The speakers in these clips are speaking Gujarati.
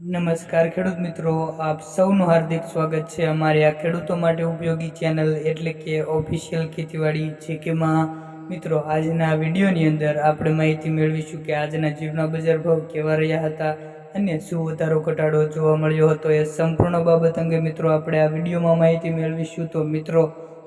નમસ્કાર ખેડૂત મિત્રો, આપ સૌનું હાર્દિક સ્વાગત છે અમારી આ ખેડૂતો માટે ઉપયોગી ચેનલ એટલે કે ઓફિશિયલ ખેતીવાડી જે કે માં મિત્રો, આજના વિડીયોની અંદર આપણે માહિતી મેળવીશું કે આજના જીવના બજાર ભાવ કેવા રહ્યા હતા અને શું વધારો ઘટાડો જોવા મળ્યો હતો એ સંપૂર્ણ બાબત અંગે મિત્રો આપણે આ વિડીયોમાં માહિતી મેળવીશું. તો મિત્રો,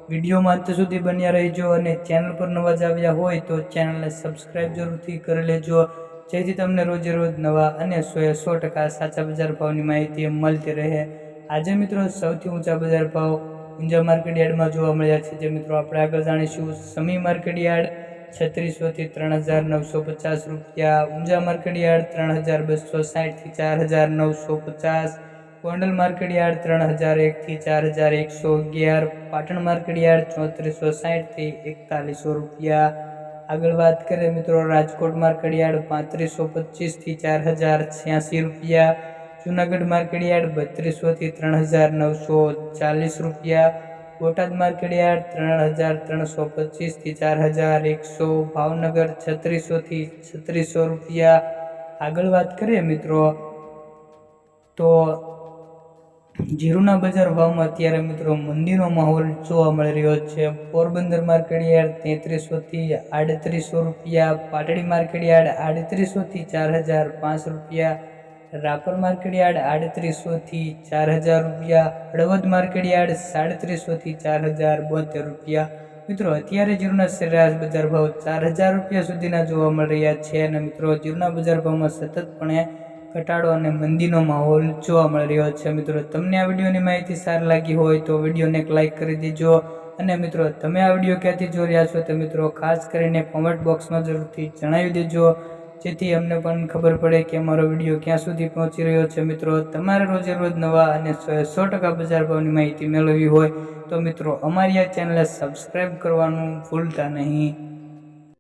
વિડીયોમાં અંત સુધી બન્યા રહેજો અને ચેનલ પર નવા જ આવ્યા હોય તો ચેનલને સબસ્ક્રાઈબ જરૂરથી કરી લેજો. જેથી તમને રોજે રોજ નવા અને સો એ સો ટકા સાચા બજાર ભાવની માહિતી મળતી રહે. આજે મિત્રો સૌથી ઊંચા બજાર ભાવ ઊંઝા માર્કેટ યાર્ડમાં જોવા મળ્યા છે. જે મિત્રો આપણે આગળ જાણીશું. સમી માર્કેટ યાર્ડ છત્રીસોથી ત્રણ હજાર નવસો પચાસ રૂપિયા. ઊંઝા માર્કેટ યાર્ડ ત્રણ હજાર બસો સાઠથી ચાર હજાર નવસો પચાસ. ગોંડલ માર્કેટ યાર્ડ ત્રણ હજાર એકથી ચાર હજાર એકસો અગિયાર. પાટણ માર્કેટ યાર્ડ ચોત્રીસો સાઠથી એકતાલીસો રૂપિયા. આગળ વાત કરીએ મિત્રો, રાજકોટ માર્કેટયાર્ડ પાંત્રીસો પચીસથી ચાર હજાર છ્યાસી રૂપિયા, જુનાગઢ માર્કેટયાર્ડ બત્રીસોથી ત્રણ હજાર નવસો ચાલીસ રૂપિયા, બોટાદ માર્કેટયાર્ડ ત્રણ હજાર ત્રણસો પચીસથી ચાર હજાર એકસો ભાવનગર છત્રીસોથી છત્રીસો રૂપિયા. આગળ વાત કરીએ મિત્રો, તો જીરુના બજાર ભાવમાં અત્યારે મિત્રો મંદીનો માહોલ જોવા મળી રહ્યો છે. પોરબંદર માર્કેટ યાર્ડ તેત્રીસોથી આડત્રીસો રૂપિયા, પાટડી માર્કેટ યાર્ડ આડત્રીસોથી ચાર હજાર પાંચ રૂપિયા, રાપર માર્કેટ યાર્ડ આડત્રીસોથી ચાર હજાર રૂપિયા, હળવદ માર્કેટ યાર્ડ સાડત્રીસોથી ચાર હજાર બોતેર રૂપિયા. મિત્રો, અત્યારે જીરુના સરેરાશ બજાર ભાવ ચાર હજાર રૂપિયા સુધીના જોવા મળી રહ્યા છે અને મિત્રો, જીરુના બજાર ભાવમાં સતતપણે ઘટાડો અને મંદીનો માહોલ જોવા મળી રહ્યો છે. મિત્રો, તમને આ વિડીયોની માહિતી સારી લાગી હોય તો વિડીયોને એક લાઇક કરી દેજો. અને મિત્રો, તમે આ વીડિયો ક્યાંથી જોઈ રહ્યા છો તો મિત્રો, ખાસ કરીને કોમેન્ટ બોક્સમાં જરૂરથી જણાવી દેજો. જેથી અમને પણ ખબર પડે કે અમારો વીડિયો ક્યાં સુધી પહોંચી રહ્યો છે. મિત્રો, તમારે રોજે રોજ નવા અને સો સો ટકા બજાર ભાવની માહિતી મેળવવી હોય તો મિત્રો, અમારી આ ચેનલને સબસ્ક્રાઈબ કરવાનું ભૂલતા નહીં.